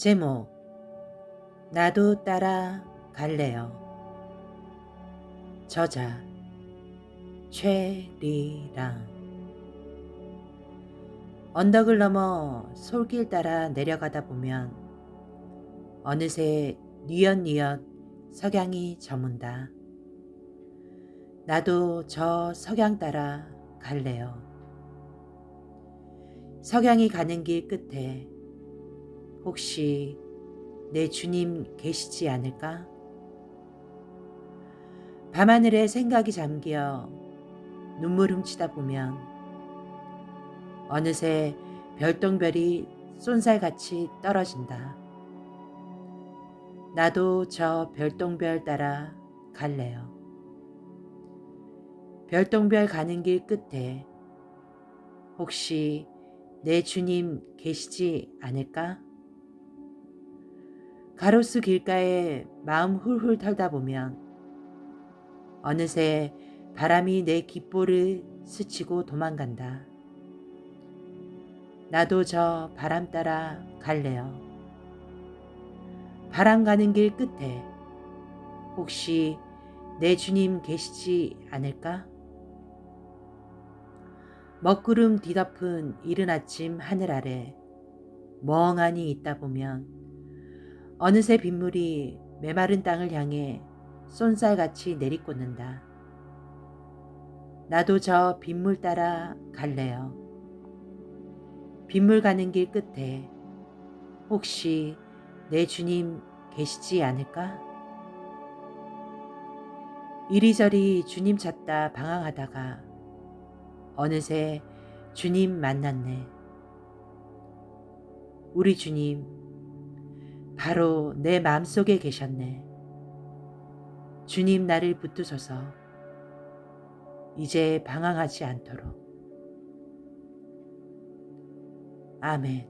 제목 나도 따라 갈래요. 저자 최리랑 언덕을 넘어 솔길 따라 내려가다 보면 어느새 뉘엿뉘엿 석양이 저문다. 나도 저 석양 따라 갈래요. 석양이 가는 길 끝에 혹시 내 주님 계시지 않을까? 밤하늘에 생각이 잠겨 눈물 훔치다 보면 어느새 별똥별이 쏜살같이 떨어진다. 나도 저 별똥별 따라 갈래요. 별똥별 가는 길 끝에 혹시 내 주님 계시지 않을까? 가로수 길가에 마음 훌훌 털다 보면 어느새 바람이 내 깃보를 스치고 도망간다. 나도 저 바람 따라 갈래요. 바람 가는 길 끝에 혹시 내 주님 계시지 않을까? 먹구름 뒤덮은 이른 아침 하늘 아래 멍하니 있다 보면 어느새 빗물이 메마른 땅을 향해 쏜살같이 내리꽂는다. 나도 저 빗물 따라 갈래요. 빗물 가는 길 끝에 혹시 내 주님 계시지 않을까? 이리저리 주님 찾다 방황하다가 어느새 주님 만났네. 우리 주님, 바로 내 마음속에 계셨네. 주님 나를 붙드셔서 이제 방황하지 않도록. 아멘.